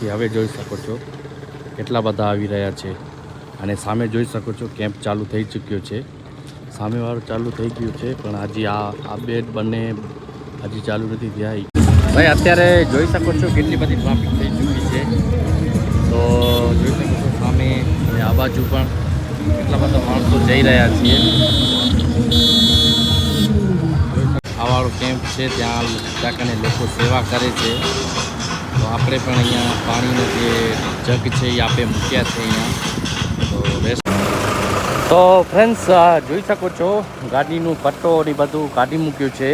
કે હવે જોઈ શકો છો કેટલા બધા આવી રહ્યા છે. અને સામે જોઈ શકો છો કેમ્પ ચાલુ થઈ ચૂક્યો છે. સામેવાળું ચાલુ થઈ ગયું છે, પણ હજી આ આ બે બંને હજી ચાલુ નથી થયા. ભાઈ, અત્યારે જોઈ શકો છો કેટલી બધી ટ્રાફિક થઈ ચૂકી છે. તો જોઈ શકો છો સામે અને આ બાજુ પણ કેટલા બધા માણસો જઈ રહ્યા છીએ આવાળો વાળો કેમ્પ છે, ત્યાં ત્યાં લોકો સેવા કરે છે. આપણે પણ અહીંયા પાણીનો જે જગ છે એ આપણે મૂક્યા છે અહીંયા. તો તો ફ્રેન્ડ્સ જોઈ શકો છો, ગાડીનું પટ્ટો ને બધું કાઢી મૂક્યું છે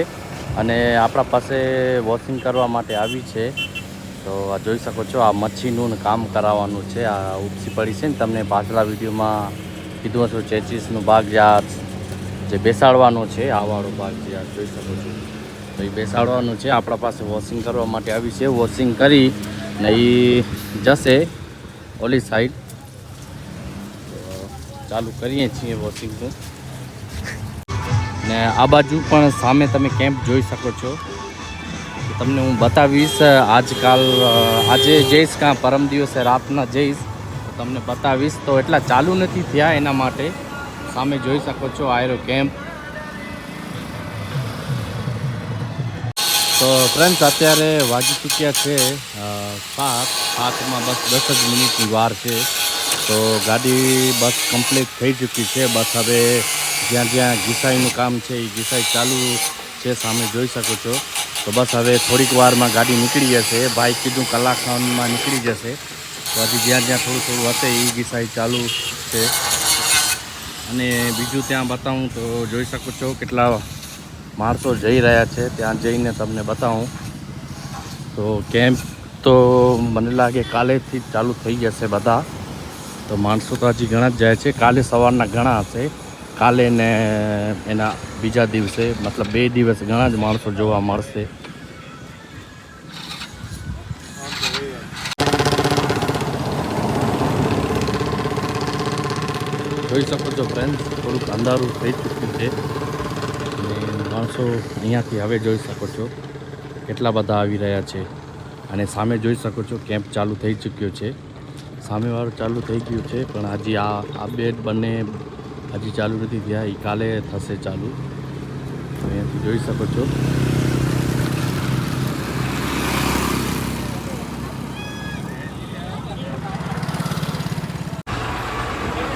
અને આપણા પાસે વોશિંગ કરવા માટે આવી છે. તો આ જોઈ શકો છો, આ મચ્છીનું કામ કરાવવાનું છે. આ ઉપસી પડી છે ને તમને પાછલા વિડીયોમાં કીધું હતું ચેચીસનું ભાગ જે જે બેસાડવાનો છે, આ વાળો ભાગ જે જોઈ શકો છો. તો બેસાડવાનું છે. આપણા પાસે વોશિંગ કરવા માટે આવી છે. વોશિંગ કરી ને એ જશે ઓલી સાઈડ ચાલુ કરીએ છીએ વોશિંગનું ને આ બાજુ પણ સામે તમે કેમ્પ જોઈ શકો છો. તમને હું બતાવીશ આજકાલ આજે જઈશ કાં, પરમ દિવસે રાતના જઈશ તમને બતાવીશ. તો એટલા ચાલુ નથી થયા એના માટે. સામે જોઈ શકો છો આયરો કેમ્પ તો ફ્રેન્ડ્સ અત્યારે વાગી ચૂક્યા છે સાત. સાતમાં બસ દસ જ મિનિટની વાર છે. તો ગાડી બસ કમ્પ્લીટ થઈ ચૂકી છે. બસ હવે જ્યાં જ્યાં ઘીસાઈનું કામ છે, એ ઘીસાઈ ચાલુ છે, સામે જોઈ શકો છો. તો બસ હવે થોડીક વારમાં ગાડી નીકળી જશે. ભાઈ કીધું કલાક નીકળી જશે. તો હજી જ્યાં જ્યાં થોડું થોડું હશે, એ ઘીસાઈ ચાલુ છે. અને બીજું ત્યાં બતાવું તો જોઈ શકો છો કેટલા માણસો જઈ રહ્યા છે, ત્યાં જઈને તમને બતાવું. તો કેમ્પ તો મને લાગે કાલેથી ચાલુ થઈ જશે બધા. તો માણસો તો હજી ઘણા જ જાય છે. કાલે સવારના ઘણા હશે. કાલે ને એના બીજા દિવસે, મતલબ બે દિવસ ઘણા જ માણસો જોવા મળશે. જોઈ શકો છો ફ્રેન્ડ થોડુંક અંધારું થઈ ચૂક્યું છે. માણસો અહીંયાથી હવે જોઈ શકો છો કેટલા બધા આવી રહ્યા છે. અને સામે જોઈ શકો છો કેમ્પ ચાલુ થઈ ચૂક્યો છે. સામેવાળું ચાલુ થઈ ગયું છે, પણ હજી આ આ બે બંને હજી ચાલુ નથી થયા એ કાલે થશે ચાલુ. અહીંયાથી જોઈ શકો છો.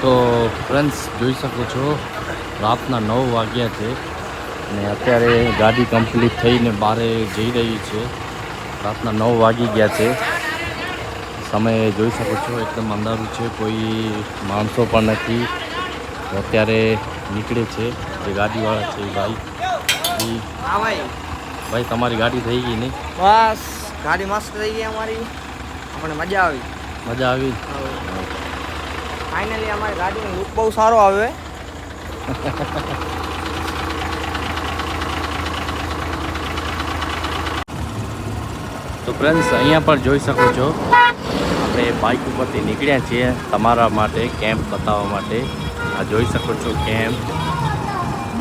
તો ફ્રેન્ડ્સ, જોઈ શકો છો, રાતના નવ વાગ્યા છે. અને અત્યારે ગાડી કમ્પ્લીટ થઈને બારે જઈ રહી છે. રાતના નવ વાગી ગયા છે. સમય જોઈ શકો છો એકદમ અંધારું છે કોઈ માણસો પણ નથી. અત્યારે નીકળે છે જે ગાડીવાળા છે ભાઈ. ભાઈ. તમારી ગાડી થઈ ગઈ નહીં બસ ગાડી મસ્ત થઈ ગઈ અમારી. આપણને મજા આવી. મજા આવી? ફાઇનલી અમારી ગાડીનો લુક બહુ સારો આવે. તો ફ્રેન્ડ્સ અહીંયા પણ જોઈ શકો છો, આપણે બાઇક ઉપરથી નીકળ્યા છીએ તમારા માટે કેમ્પ બતાવવા માટે. આ જોઈ શકો છો કેમ્પ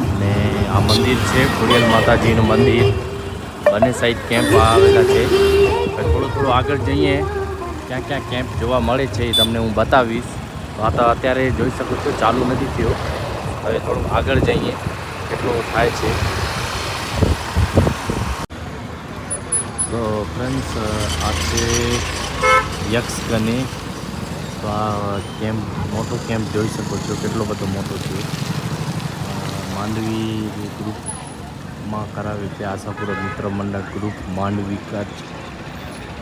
અને આ મંદિર છે ખોડિયાલ માતાજીનું મંદિર. બંને સાઈડ કેમ્પ આવેલા છે. થોડું થોડું આગળ જઈએ, ક્યાં ક્યાં કેમ્પ જોવા મળે છે એ તમને હું બતાવીશ. આ તો અત્યારે જોઈ શકું છો, ચાલુ નથી થયો. હવે થોડુંક આગળ જઈએ, કેટલું થાય છે. તો ફ્રેન્ડ્સ આ છે યક્ષ ગને, તો આ કેમ્પ મોટો કેમ્પ જોઈ શકો છો? કેટલો બધો મોટો છે. માંડવી ગ્રુપમાં કરાવે છે, આશાપુરા મિત્ર મંડળ ગ્રુપ માંડવી કચ્છ.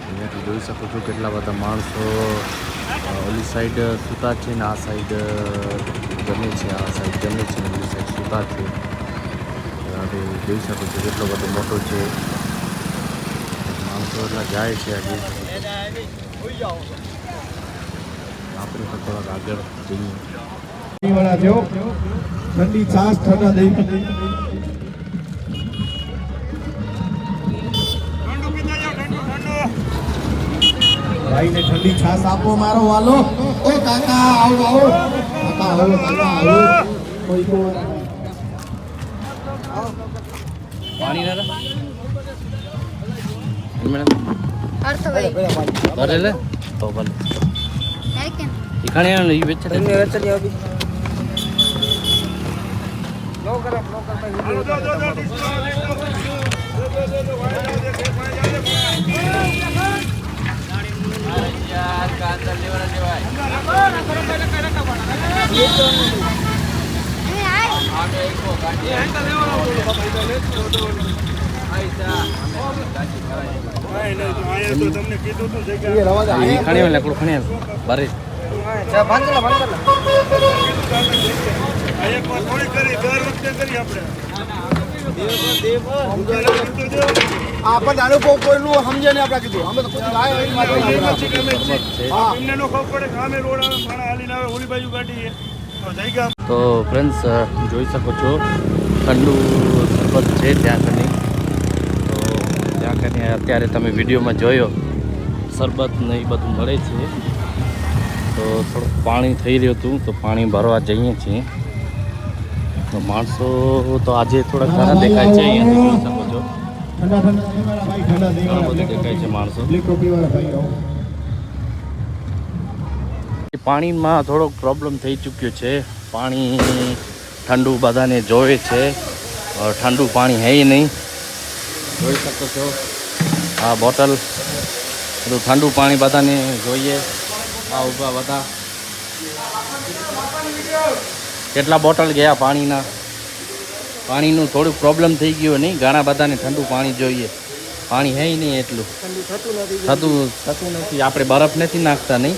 અહીંયાથી જોઈ શકો છો કેટલા બધા માણસો ઓલી સાઈડ સૂતા છે ને આ સાઈડ જમે છે, આ સાઈડ જમે છે ને ઓલી સાઈડ સૂતા છે. હવે જોઈ શકો છો કેટલો બધો મોટો છે. માણસો એટલા જાય છે આજે આપણે તો થોડાક આગળ જઈએ. ઠંડી છાશ ઠંડા દહીં ભાઈને ઠંડી છાશ આપો મારો વાલો. ઓ કાકા આવો આવો. કાકા આવો કાકા આવો. કોઈ કો પાણી ના મેડમ અર્થભાઈ ભરે લે. તો ભલે. ખાણી આવે વેચે તમને આવી લો કરો લો કરો એ આય એ ખાણી લાકડું ખાણી ભરે આપણને અનુભવ કોઈનું સમજે નહીં આપણે કીધું અમે તો લાવ્યા. છે તો ફ્રેન્ડ્સ, જોઈ શકો છો ઠંડુ શરબત છે ત્યાં ત્યાં અત્યારે તમે વિડીયોમાં જોયો. શરબત ને એ બધું મળે છે. તો થોડુંક પાણી થઈ રહ્યું હતું, તો પાણી ભરવા જઈએ છીએ. તો માણસો તો આજે થોડા ઘણા દેખાય છે અહીંયા જોઈ શકો દેખાય છે. પાણીમાં થોડોક પ્રોબ્લેમ થઈ ચૂક્યો છે. પાણી ઠંડુ બધાને જોવે છે. ઠંડુ પાણી હે નહીં. જોઈ શકો છો. આ બોટલ, બધું ઠંડુ પાણી બધાને જોઈએ. આ ઊભા બધા. કેટલા બોટલ ગયા પાણીના? પાણીનું થોડુંક પ્રોબ્લેમ થઈ ગયું નહીં. ઘણા બધાને ઠંડુ પાણી જોઈએ. પાણી હે નહીં એટલું. થતું થતું નથી. આપણે બરફ નથી નાખતા નહીં.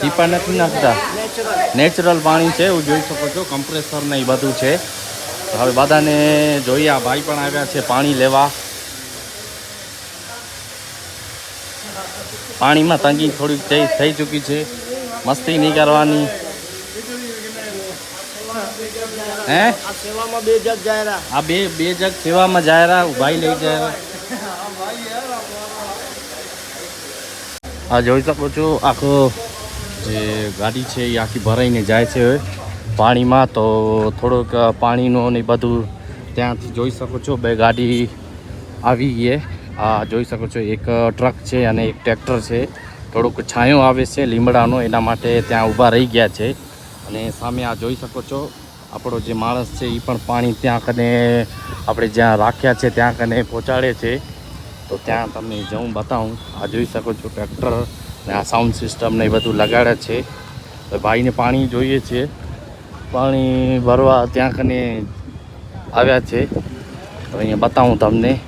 ટીપા નથી નાખતા. નેચરલ પાણી છે, એવું જોઈ શકો છો. કમ્પ્રેસર ને બધું છે. હવે બધાને જોઈએ. આ ભાઈ પણ આવ્યા છે પાણી લેવા. પાણીમાં તંગી થોડીક થઈ ચૂકી છે. મસ્તી નહીં કરવાની. હે? આ બે બે જગ સેવામાં જાયરા ભાઈ લઈ જાયરા આ. જોઈ શકો છો, આખો જે ગાડી છે એ આખી ભરાઈને જાય છે પાણીમાં તો થોડુંક પાણીનું ને બધું ત્યાંથી જોઈ શકો છો. બે ગાડી આવી ગઈ આ જોઈ શકો છો, એક ટ્રક છે અને એક ટ્રેક્ટર છે. થોડુંક છાંયો આવે છે લીમડાનો, એના માટે ત્યાં ઊભા રહી ગયા છે. અને સામે આ જોઈ શકો છો, આપણો જે માણસ છે એ પણ પાણી ત્યાં કને, આપણે જ્યાં રાખ્યા છે, ત્યાં કને પહોંચાડે છે. તો ત્યાં તમને જવું બતાવું. આ જોઈ શકો છો, ટ્રેક્ટર ને આ સાઉન્ડ સિસ્ટમ ને એ બધું લગાડે છે. ભાઈને પાણી જોઈએ છે. પાણી ભરવા ત્યાં કને આવ્યા છે. તો અહીંયા બતાવું તમને.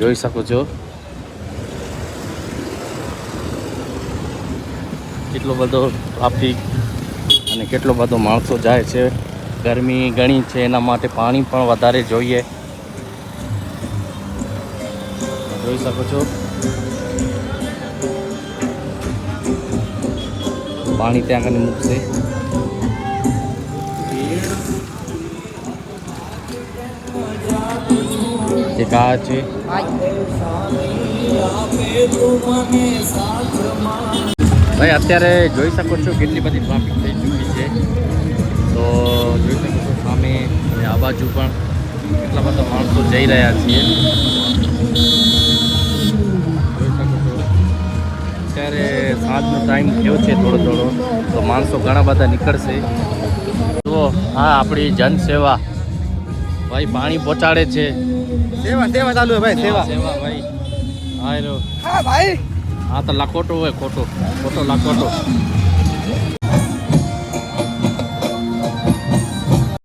જોઈ શકો છો કેટલો બધો ટ્રાફિક અને કેટલો બધો માણસો જાય છે. ગરમી ઘણી છે, એના માટે પાણી પણ વધારે જોઈએ. જોઈ શકો છો. પાણી ત્યાં આગળ મૂકશે. એક આ ભાઈ, અત્યારે જોઈ શકો છો કેટલી બધી ટ્રાફિક થઈ ચૂકી છે. તો જોઈ શકો છો સામે અને આ બાજુ પણ કેટલા બધા માણસો જઈ રહ્યા છીએ. જોઈ શકો છો. અત્યારે સાંજનો ટાઈમ થયો છે થોડો થોડો, તો માણસો ઘણા બધા નીકળશે. તો હા આપણી જનસેવા. ભાઈ, પાણી પહોંચાડે છે. સેવા સેવા ચાલુ હે ભાઈ સેવા. સેવા ભાઈ. હા હા ભાઈ. આ તો લખોટો હોય ખોટો. ખોટો લખોટો.